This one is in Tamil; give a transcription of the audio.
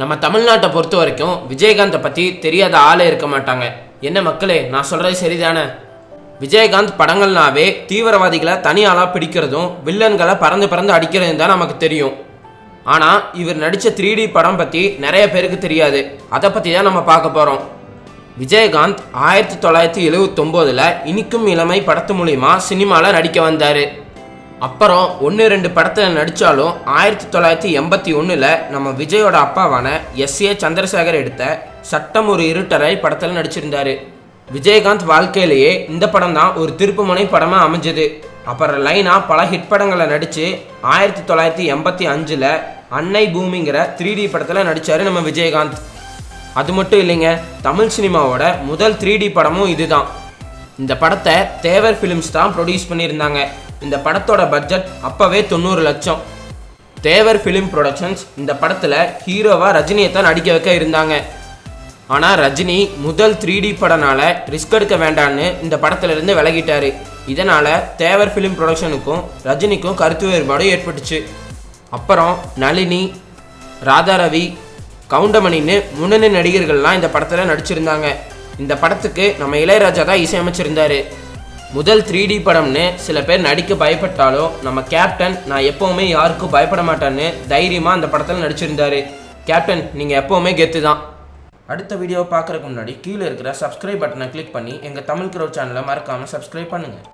நம்ம தமிழ்நாட்டை பொறுத்த வரைக்கும் விஜயகாந்தை பற்றி தெரியாத ஆளே இருக்க மாட்டாங்க. என்ன மக்களே நான் சொல்கிறது சரிதானே? விஜயகாந்த் படங்கள்னாவே தீவிரவாதிகளை தனியாளாக பிடிக்கிறதும் வில்லன்களை பறந்து பறந்து அடிக்கிறதும் தான் நமக்கு தெரியும். ஆனால் இவர் நடித்த த்ரீ டி படம் பற்றி நிறைய பேருக்கு தெரியாது. அதை பற்றி தான் நம்ம பார்க்க போகிறோம் விஜயகாந்த் ஆயிரத்தி தொள்ளாயிரத்தி எழுவத்தொம்போதில் இனிக்கும் இளமை படத்து மூலிமா சினிமாவில் நடிக்க வந்தார். அப்புறம் ஒன்று ரெண்டு படத்தில் நடித்தாலும் ஆயிரத்தி தொள்ளாயிரத்தி எண்பத்தி ஒன்றில் நம்ம விஜயோட அப்பாவான எஸ் ஏ சந்திரசேகர் எடுத்த சட்டம் ஒரு இருட்டரை படத்தில் நடிச்சிருந்தார். விஜயகாந்த் வாழ்க்கையிலேயே இந்த படம் தான் ஒரு திருப்புமுனை படமாக அமைஞ்சது. அப்புறம் லைனாக பல ஹிட் படங்களை நடித்து ஆயிரத்தி தொள்ளாயிரத்தி எண்பத்தி அஞ்சில் அன்னை பூமிங்கிற த்ரீ டி படத்தில் நடித்தார் நம்ம விஜயகாந்த். அது மட்டும் இல்லைங்க தமிழ் சினிமாவோட முதல் த்ரீ டி படமும் இதுதான். இந்த படத்தை தேவர் ஃபிலிம்ஸ் தான் ப்ரொடியூஸ் பண்ணியிருந்தாங்க. இந்த படத்தோட பட்ஜெட் அப்போவே தொண்ணூறு லட்சம். தேவர் ஃபிலிம் ப்ரொடக்ஷன்ஸ் இந்த படத்தில் ஹீரோவாக ரஜினியை தான் நடிக்க வைக்க இருந்தாங்க. ஆனால் ரஜினி முதல் த்ரீ டி படனால் ரிஸ்க் எடுக்க வேண்டான்னு இந்த படத்துலேருந்து விலகிட்டார். இதனால் தேவர் ஃபிலிம் ப்ரொடக்ஷனுக்கும் ரஜினிக்கும் கருத்து வேறுபாடு ஏற்பட்டுச்சு. அப்புறம் நளினி ராதாரவி கவுண்டமணின்னு முன்னணி நடிகர்கள்லாம் இந்த படத்தில் நடிச்சிருந்தாங்க. இந்த படத்துக்கு நம்ம இளையராஜா தான் இசையமைச்சிருந்தாரு. முதல் த்ரீ டி படம்னு சில பேர் நடிக்க பயப்பட்டாலும் நம்ம கேப்டன் நான் எப்போவுமே யாருக்கும் பயப்பட மாட்டேன்னு தைரியமாக அந்த படத்தில் நடிச்சிருந்தாரு. கேப்டன் நீங்கள் எப்போவுமே கெத்து தான் அடுத்த வீடியோ பார்க்குறதுக்கு முன்னாடி கீழே இருக்கிற சப்ஸ்கிரைப் பட்டனை கிளிக் பண்ணி எங்கள் தமிழ் க்ரோ சேனலை மறக்காமல் சப்ஸ்கிரைப் பண்ணுங்கள்